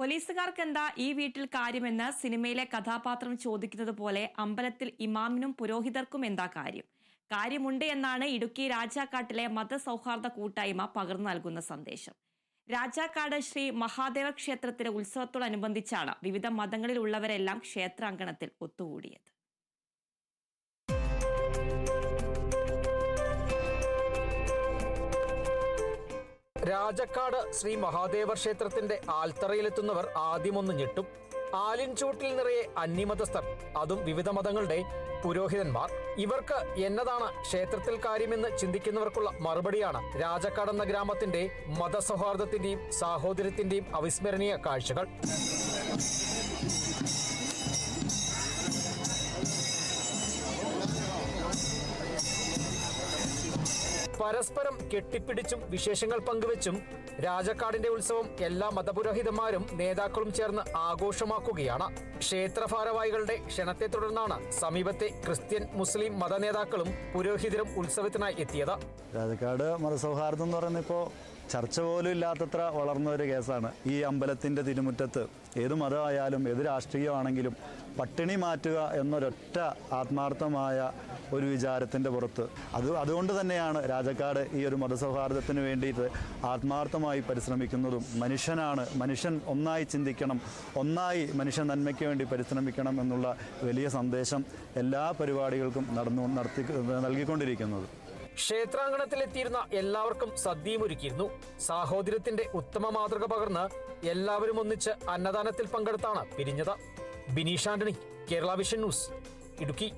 പോലീസുകാർക്കെന്താ ഈ വീട്ടിൽ കാര്യമെന്ന് സിനിമയിലെ കഥാപാത്രം ചോദിക്കുന്നത് പോലെ അമ്പലത്തിൽ ഇമാമിനും പുരോഹിതർക്കും എന്താ കാര്യം? കാര്യമുണ്ട് എന്നാണ് ഇടുക്കി രാജാക്കാട്ടിലെ മതസൗഹാർദ്ദ കൂട്ടായ്മ പകർന്നു നൽകുന്ന സന്ദേശം. രാജാക്കാട് ശ്രീ മഹാദേവ ക്ഷേത്രത്തിലെ ഉത്സവത്തോടനുബന്ധിച്ചാണ് വിവിധ മതങ്ങളിലുള്ളവരെല്ലാം ക്ഷേത്രാങ്കണത്തിൽ ഒത്തുകൂടിയത്. രാജക്കാട് ശ്രീ മഹാദേവ ക്ഷേത്രത്തിന്റെ ആൽത്തറയിലെത്തുന്നവർ ആദ്യമൊന്ന് ഞെട്ടും. ആലിൻചൂട്ടിൽ നിറയെ അന്യമതസ്ഥർ അതും വിവിധ മതങ്ങളുടെ പുരോഹിതന്മാർ. ഇവർക്ക് എന്നതാണ് ക്ഷേത്രത്തിൽ കാര്യമെന്ന് ചിന്തിക്കുന്നവർക്കുള്ള മറുപടിയാണ് രാജക്കാട് എന്ന ഗ്രാമത്തിന്റെ മതസൗഹാർദ്ദത്തിന്റെയും സാഹോദര്യത്തിന്റെയും അവിസ്മരണീയ കാഴ്ചകൾ. പരസ്പരം കെട്ടിപ്പിടിച്ചും വിശേഷങ്ങൾ പങ്കുവച്ചും രാജക്കാടിന്റെ ഉത്സവം എല്ലാ മതപുരോഹിതന്മാരും നേതാക്കളും ചേർന്ന് ആഘോഷമാക്കുകയാണ്. ക്ഷേത്ര ഭാരവാഹികളുടെ ക്ഷണത്തെ തുടർന്നാണ് സമീപത്തെ ക്രിസ്ത്യൻ മുസ്ലിം മത നേതാക്കളും പുരോഹിതരും ഉത്സവത്തിനായി എത്തിയത്. രാജക്കാട് മതസൗഹാർദ്ദം എന്ന് പറയുന്ന ഇപ്പോൾ ചർച്ച പോലും ഇല്ലാത്തത്ര വളർന്ന ഒരു കേസാണ് ഈ അമ്പലത്തിന്റെ തിരുമുറ്റത്ത്. ഏത് മതമായാലും ഏത് രാഷ്ട്രീയമാണെങ്കിലും പട്ടിണി മാറ്റുക എന്നൊരൊറ്റ ആത്മാർത്ഥമായ ഒരു വിചാരത്തിന്റെ പുറത്ത്. അത് അതുകൊണ്ട് തന്നെയാണ് രാജക്കാട് ഈ ഒരു മതസൗഹാർദ്ദത്തിന് വേണ്ടിയിട്ട് ആത്മാർത്ഥമായി പരിശ്രമിക്കുന്നതും. മനുഷ്യനാണ് മനുഷ്യൻ ഒന്നായി ചിന്തിക്കണം ഒന്നായി മനുഷ്യ നന്മയ്ക്ക് വേണ്ടി പരിശ്രമിക്കണം എന്നുള്ള വലിയ സന്ദേശം എല്ലാ പരിപാടികൾക്കും നടന്നു നടത്തി നൽകിക്കൊണ്ടിരിക്കുന്നത്. ക്ഷേത്രാങ്കണത്തിലെത്തിയിരുന്ന എല്ലാവർക്കും സദ്യയും ഒരുക്കിയിരുന്നു സാഹോദര്യത്തിന്റെ ഉത്തമ മാതൃക പകർന്ന് എല്ലാവരും ഒന്നിച്ച് അന്നദാനത്തിൽ പങ്കെടുത്താണ് പിരിഞ്ഞത്. Bineesh Antony Kerala vision news Idukki.